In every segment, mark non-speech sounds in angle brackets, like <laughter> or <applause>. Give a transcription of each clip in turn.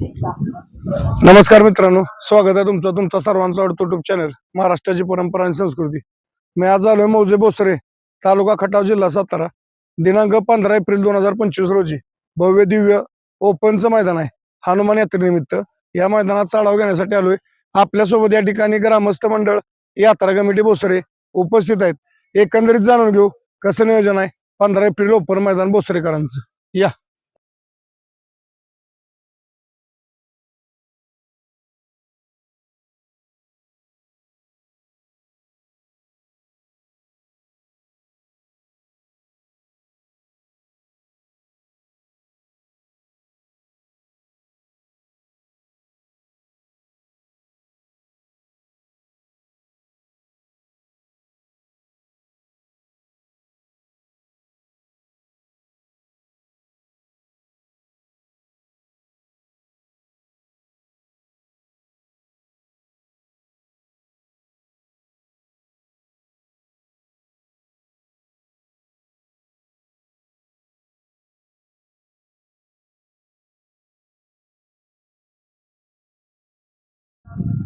नमस्कार मित्रांनो स्वागत आहे तुमचं तुमचा सर्वांचा आवडतो युट्यूब चॅनल महाराष्ट्राची परंपरा आणि संस्कृती. मी आज आलोय मौजे बोसरे तालुका खटाव जिल्हा सातारा. दिनांक पंधरा एप्रिल दोन हजार पंचवीस रोजी भव्य दिव्य ओपनचं मैदान आहे. हनुमान यात्रेनिमित्त या मैदानात चढाव घेण्यासाठी आलोय. आपल्यासोबत या ठिकाणी ग्रामस्थ मंडळ यात्रा कमिटी बोसरे उपस्थित आहेत. एकंदरीत जाणून घेऊ कसं नियोजन आहे. पंधरा एप्रिल ओपन मैदान बोसरेकरांचं. या.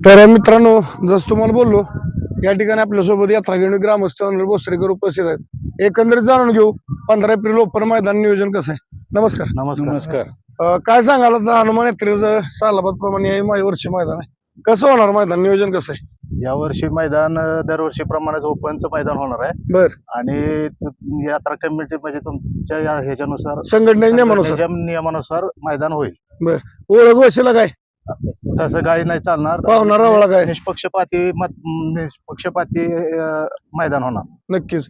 तर मित्रांनो जसं तुम्हाला बोललो या ठिकाणी आपल्यासोबत यात्रा घेऊन ग्रामस्थ अनिल भोसरेकर उपस्थित आहेत. एकंदरीत जाणून घेऊ पंधरा एप्रिल ओपन मैदान नियोजन कसं आहे? नमस्कार. नमस्कार. नमस्कार. काय सांगाल आता हनुमान यात्रेचं सालाबाद प्रमाणे मा- वर्षी मैदान आहे? कसं होणार मैदान नियोजन कसं आहे? या वर्षी मैदान अं, दरवर्षीप्रमाणेच ओपनचं मैदान होणार आहे. बर. आणि यात्रा कमिटी म्हणजे तुमच्या या ह्याच्यानुसार संघटनेच्या नियमानुसार. नियमानुसार मैदान होईल. ओळख वशीला काय? तसं काही नाही चालणार. पाहुणा रावळा काय? निष्पक्षपाती मत निष्पक्षपाती अं, मैदान होणार. नक्कीच.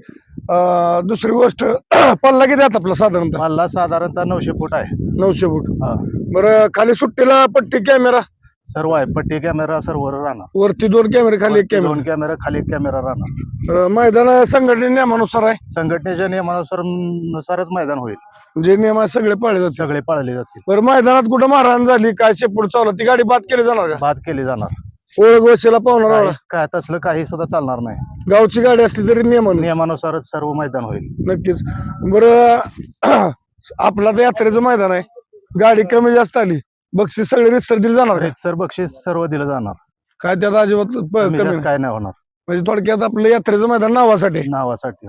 अं, दुसरी गोष्ट <clears throat> पल्ला किती आहेत आपला साधारणतः? मल्ला साधारणतः नऊशे फूट आहे. नऊशे फूट. हा. बरं खाली सुट्टीला पट्टी कॅमेरा? सर्व आहे पट्टी कॅमेरा सर्व राहणार. वरती दोन कॅमेरे खाली एक दोन कॅमेरा खाली एक कॅमेरा राहणार. तर मैदान संघटने नियमानुसार आहे. संघटनेच्या नियमानुसार नुसारच मैदान होईल. जे नियम आहे सगळे पाळले जातात सगळे पाळले जातील. बरं मैदानात कुठं मारहाण झाली? काय शेपूट चावला? ती गाडी बाद केली जाणार का? बाद केली जाणार. ओळख वशीला पाहुणार काय काय तसलं काही सुद्धा चालणार नाही. गावची गाडी असली तरी नियम नियमानुसारच सर्व मैदान होईल. नक्कीच. बरं <clears throat> आपला तर यात्रेचं मैदान आहे. गाडी कमी जास्त आली. बक्षीस सगळे रितसर दिली जाणार? सर बक्षीस सर्व दिलं जाणार. काय त्यात अजिबात प- कमी कमी जास्त नाही. काय नाही होणार. म्हणजे थोडक्यात आपलं यात्रेचं मैदान नावासाठी. नावासाठी.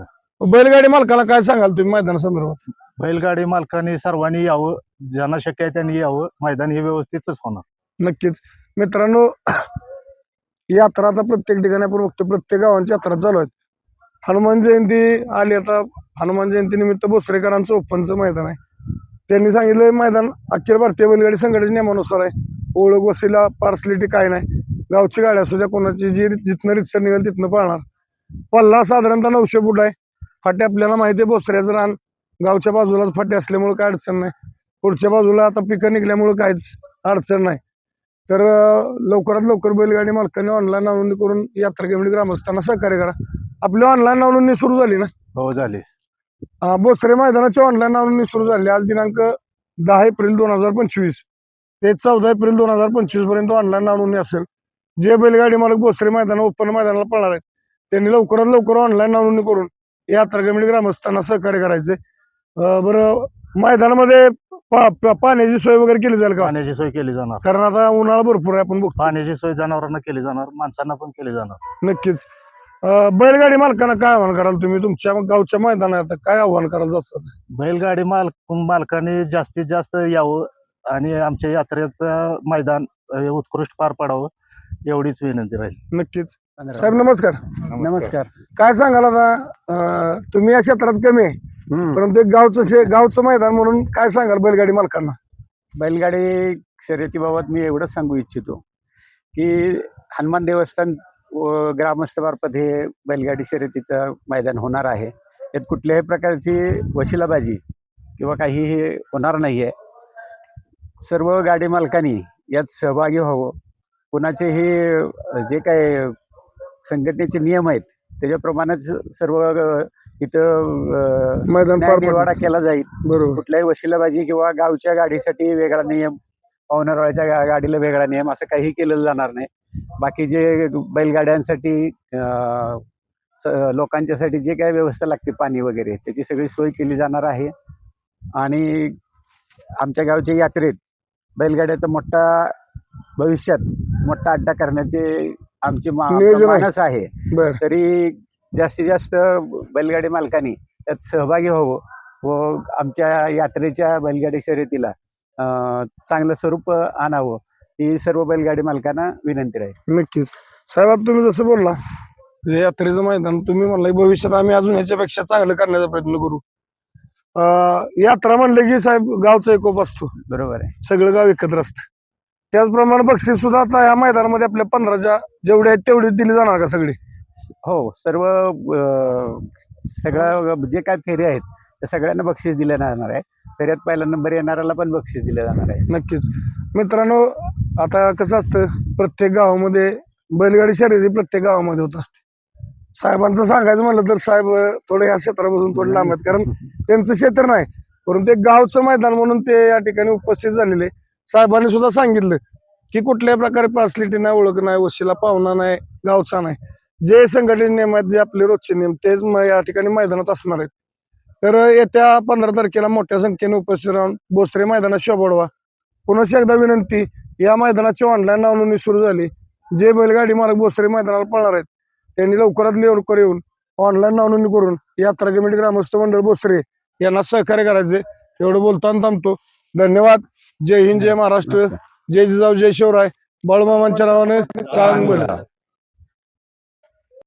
बैलगाडी मालकाला काय सांगाल तुम्ही मैदाना संदर्भात? बैलगाडी मालकांनी सर्वांनी यावं ज्यांना शक्य आहे त्यांनी यावं मैदान हे व्यवस्थितच होणार. नक्कीच. मित्रांनो <clears throat> यात्रा आता प्रत्येक ठिकाणी आपण बघतो प्रत्येक गावांची यात्रा चालू आहेत. हनुमान जयंती आली आता हनुमान जयंती निमित्त भोसरेकरांचं ओपनचं मैदान आहे. त्यांनी सांगितलं मैदान अखिल भारतीय बैलगाडी संघटनेच्या नियमानुसार आहे. ओळख वसीला पार्सलिटी काय नाही. गावची गाडी असू द्या कोणाची जी जिथनं रितसर निघेल तिथनं पळणार. पल्ला साधारणतः नऊशे फूट आहे. फाटे आपल्याला माहिती आहे बोसऱ्याचं रान गावच्या बाजूलाच फाटे असल्यामुळे काय अडचण नाही. पुढच्या बाजूला आता पिकं निघल्यामुळे काहीच अडचण नाही. तर लवकरात लवकर बैलगाडी मालकांनी ऑनलाईन नोंदणी करून यात्रा कमिटी ग्रामस्थांना सहकार्य करा. आपली ऑनलाईन नोंदणी सुरू झाली ना? हो झाली. बोसरे मैदानाची ऑनलाईन नोंदणी सुरू झाली. आज दिनांक दहा एप्रिल दोन हजार पंचवीस. ते चौदा एप्रिल दोन हजार पंचवीसपर्यंत ऑनलाईन नोंदणी असेल. जे बैलगाडी मालक बोसरे मैदान ओपन मैदानाला पळणार आहेत त्यांनी लवकरात लवकर ऑनलाईन नोंदणी करून यात्रा कमिटी ग्रामस्थांना सहकार्य करायचे. बरं मैदानामध्ये पाण्याची सोय वगैरे केली जाईल का? पाण्याची सोय केली जाणार. कारण आता उन्हाळा भरपूर आहे आपण बघतो. पाण्याची सोय जनावरांना केली जाणार माणसांना पण केली जाणार. नक्कीच. बैलगाडी मालकांना काय आव्हान कराल तुम्ही? तुमच्या गावच्या मैदानात काय आव्हान कराल जास्त बैलगाडी मालक मालकांनी जास्तीत जास्त यावं आणि आमच्या यात्रेचं मैदान उत्कृष्ट पार पाडावं एवढीच विनंती राहील. नक्कीच. साहेब नमस्कार. नमस्कार. काय सांगाल आता? तुम्ही या क्षेत्रात कमी आहे. परंतु एक गावचं शे- गावचं मैदान म्हणून काय सांगाल बैलगाडी मालकांना? बैलगाडी शर्यतीबाबत मी एवढंच सांगू इच्छितो की हनुमान देवस्थान व ग्रामस्थमार्फत हे बैलगाडी शर्यतीचं मैदान होणार आहे. यात कुठल्याही प्रकारची वशिलाबाजी किंवा काही हे होणार नाही आहे सर्व गाडी मालकांनी यात सहभागी व्हावं. कुणाचेही जे काय संघटनेचे नियम आहेत त्याच्याप्रमाणेच सर्व इथं मैदान पडलं. केला जाईल. बरोबर. कुठल्याही वशिलाबाजी किंवा गावच्या गाडीसाठी वेगळा नियम गा- गाडीला वेगळा नियम असं काही केलेलं जाणार नाही. बाकी जे बैलगाड्यांसाठी लोकांच्यासाठी जे काही व्यवस्था लागते पाणी वगैरे त्याची सगळी सोय केली जाणार आहे. आणि आमच्या गावच्या यात्रेत बैलगाड्याचा मोठा भविष्यात मोठा अड्डा करण्याचे आमची. मानस आहे. तरी जास्तीत जास्त बैलगाडी मालकांनी त्यात सहभागी व्हावं व आमच्या यात्रेच्या बैलगाडी शर्यतीला अं, चांगलं स्वरूप आणावं. ही सर्व बैलगाडी मालकांना विनंती राहील. नक्कीच. साहेब तुम्ही जसं बोलला हे यात्रेचं मैदान तुम्ही म्हणला भविष्यात आम्ही अजून याच्यापेक्षा चांगलं करण्याचा प्रयत्न करू. अं, यात्रा म्हणलं की साहेब गावचा एकोप असतो. बरोबर आहे. सगळं गाव एकत्र असतं. त्याचप्रमाणे बक्षीस सुद्धा आता या मैदानामध्ये आपल्या पंधराच्या जेवढे आहेत तेवढी दिली जाणार का सगळी? हो सर्व अं, सगळं जे काय फेरे आहेत त्या सगळ्यांना बक्षीस दिलं जाणार आहे. फेऱ्यात पहिला नंबर येणाऱ्याला पण बक्षीस दिलं जाणार आहे. नक्कीच. मित्रांनो आता कसं असतं प्रत्येक गावामध्ये बैलगाडी शर्यती प्रत्येक गावामध्ये होत असते. साहेबांचं सांगायचं म्हणलं तर साहेब थोडं थोडे या क्षेत्रापासून थोडे लांब आहेत. कारण त्यांचं क्षेत्र नाही परंतु एक गावचं मैदान म्हणून ते या ठिकाणी उपस्थित झालेले साहेबांनी सुद्धा सांगितलं की कुठल्याही प्रकारे फॅसिलिटी नाही ओळख नाही वशीला पाहुणा नाही गावचा नाही. जे संघटन नियम आहेत जे आपले रोजचे नियम तेच या ठिकाणी मैदानात असणार आहेत. तर येत्या पंधरा तारखेला मोठ्या संख्येने उपस्थित राहून बोसरे मैदानात शोभडवा पुन्हा एकदा विनंती या मैदानाची ऑनलाईन नाव नोंदणी सुरू झाली. जे बैलगाडी मालक बोसरे मैदानाला पळणार आहेत त्यांनी लवकरात लवकर येऊन ऑनलाईन नाव नोंदणी करून यात्रा कमिटी ग्रामस्थ मंडळ बोसरे यांना सहकार्य करायचे. एवढं बोलताना थांबतो. धन्यवाद. जय हिंद जय महाराष्ट्र. जय जिजाऊ जय शिवराय. बाळूमामांच्या नावाने चांगलं